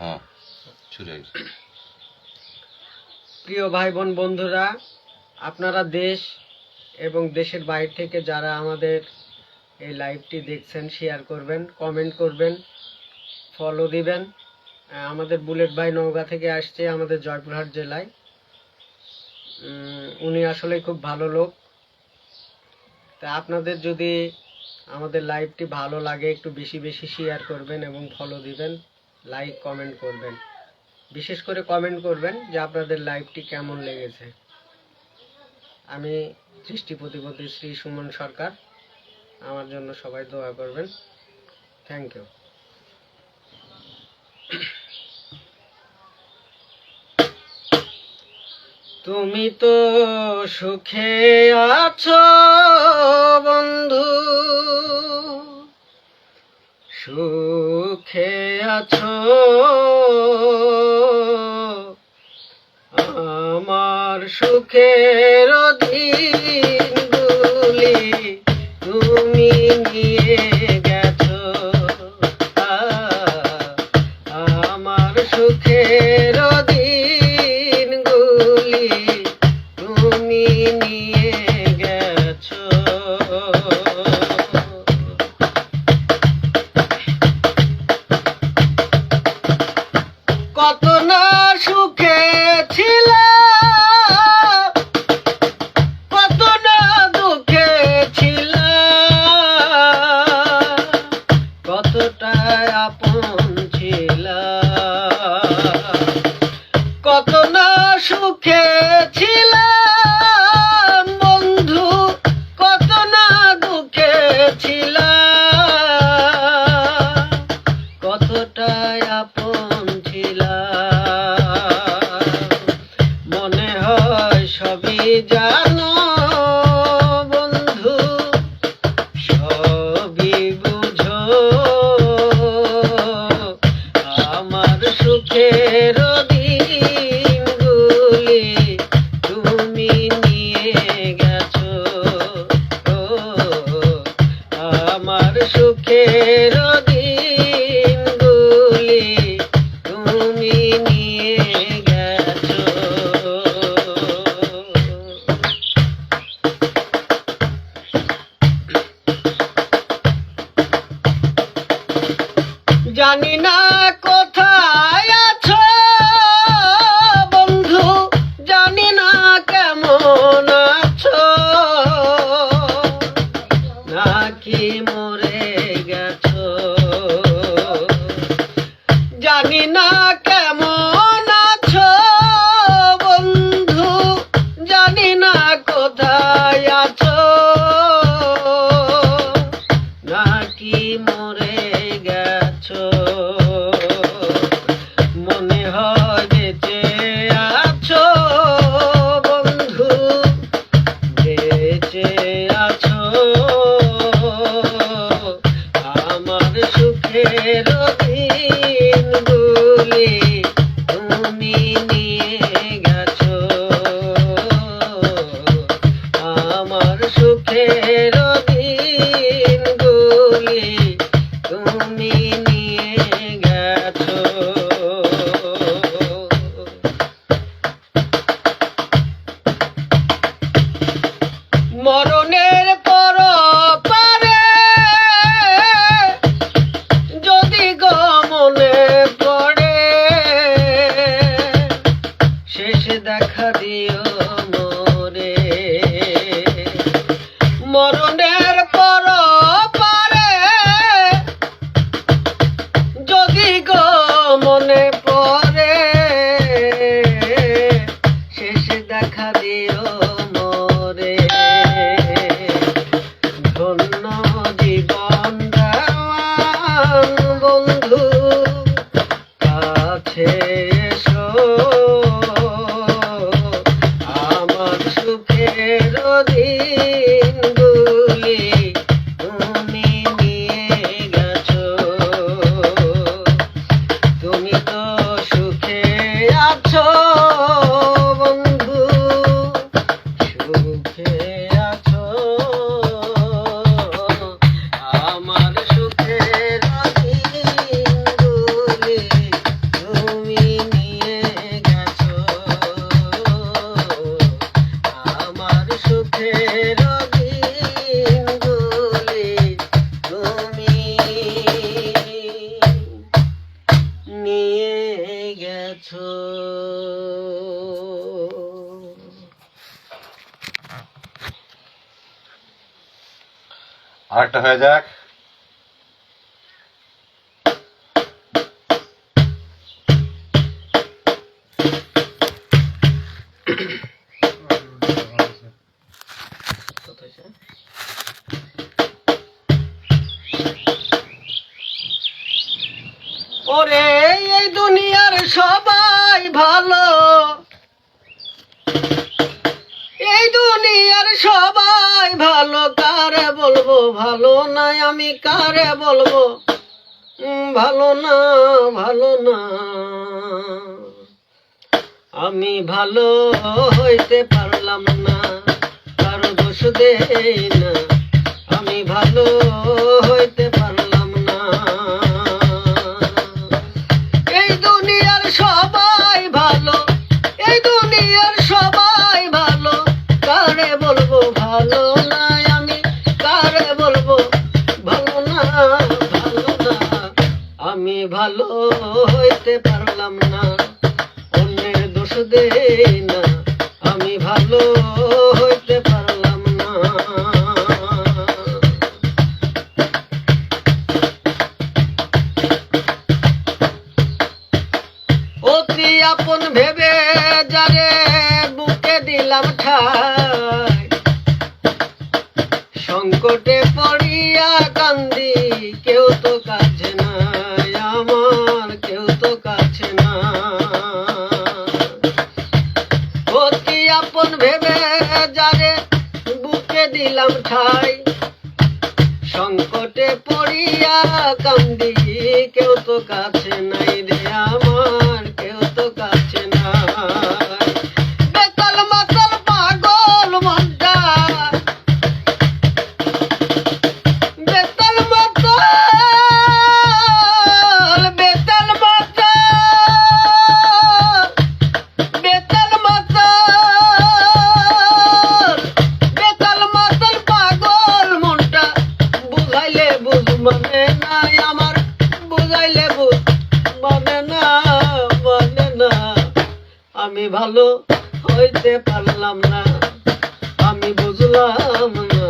হ্যাঁ প্রিয় ভাই বোন বন্ধুরা, আপনারা দেশ এবং দেশের বাইরে থেকে যারা আমাদের এই লাইভটি দেখছেন শেয়ার করবেন কমেন্ট করবেন ফলো দিবেন। আমাদের বুলেট ভাই নওগাঁ থেকে আসছে আমাদের জয়পুরহাট জেলায়। উনি আসলে খুব ভালো লোক। তা আপনাদের যদি আমাদের লাইভটি ভালো লাগে, একটু বেশি বেশি শেয়ার করবেন এবং ফলো দিবেন। লাইক কমেন্ট করবেন। বিশেষ করে কমেন্ট করবেন যে আপনাদের লাইভটি কেমন লেগেছে। আমি সৃষ্টি প্রতিপতি শ্রী সুমন সরকার। আমার জন্য সবাই দোয়া করবেন। থ্যাংক ইউ তুমি তো সুখে আছো, বন্ধু। সুখে আছো। আমার সুখের দিনগুলি সুখে ছিলাম জানি না কোথায় আছো বন্ধু। জানি না কেমন আছো। নাকি আমার দেখা দিও আরেকটা হয়ে যাক। ওরে এই দুনিয়ার সবাই ভালো। দুনিয়ার সবাই ভালো, কারে বলব? ভালো নাই আমি কারে বলব? ভালো না ভালো না। আমি ভালো হইতে পারলাম না, কারও দোষ দেই না। আমি ভালো হইতে পারলাম না। অন্যের দোষ দেই না। আমি ভালো হইতে পারলাম না। অতি আপন ভেবে যারে বুকে দিলাম ঠাই। সংকটে কান্দি কেউ তো কাছে নাই। ভালো হইতে পারলাম না। আমি বুঝলাম না,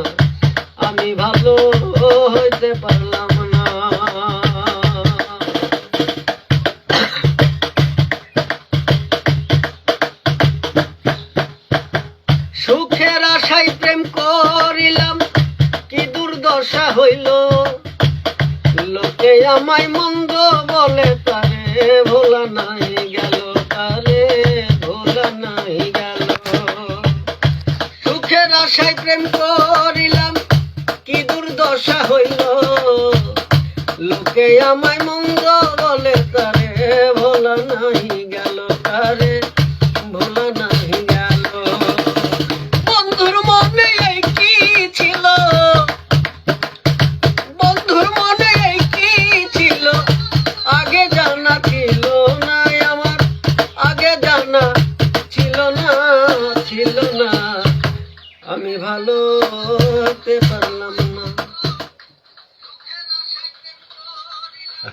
আমি ভালো হইতে পারলাম না। সুখের আশায় প্রেম করিলাম, কি দুর্দশা হইল? লোকে আমায় প্রেম করিলাম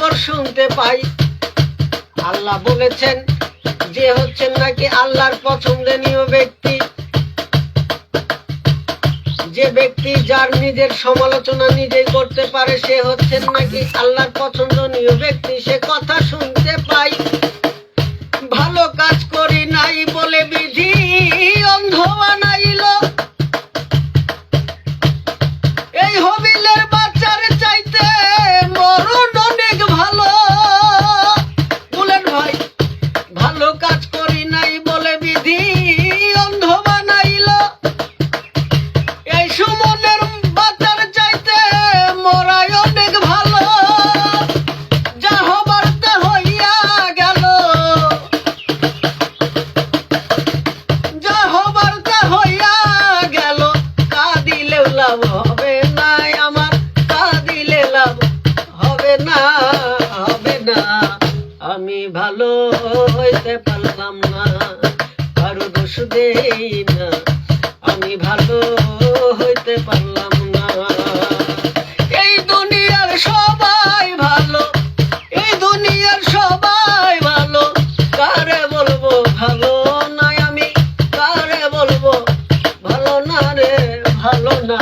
খবর শুনতে পাই। আল্লাহ বলেছেন যে হচ্ছেন নাকি আল্লাহর পছন্দনীয় ব্যক্তি। যে ব্যক্তি যার নিজের সমালোচনা নিজেই করতে পারে, সে হচ্ছেন নাকি আল্লাহর পছন্দনীয় ব্যক্তি। সে কথা শুনতে পাই। ভালো কাজ হইতে পারলাম না, কারও দোষ দেই না। আমি ভালো হইতে পারলাম না। এই দুনিয়ার সবাই ভালো, এই দুনিয়ার সবাই ভালো। কারে বলব ভালো না আমি, কারে বলব ভালো না রে, ভালো না।